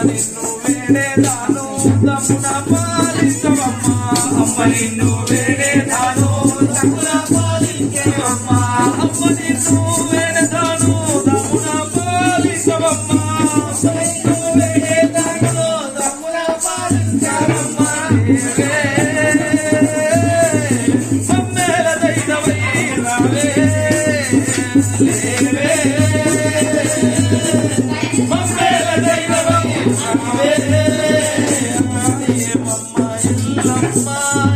నిన్ను వేడే తాను తగుల పాలించేవమ్మ అమ్మ నిన్ను వేడే తాను తగుల పాలించవమ్మ నిన్ను వేడే తాను తగుల పాలించారమ్మ సమ్మేళ దైవమై రావే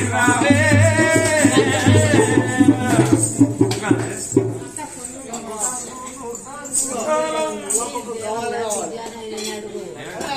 Thank you.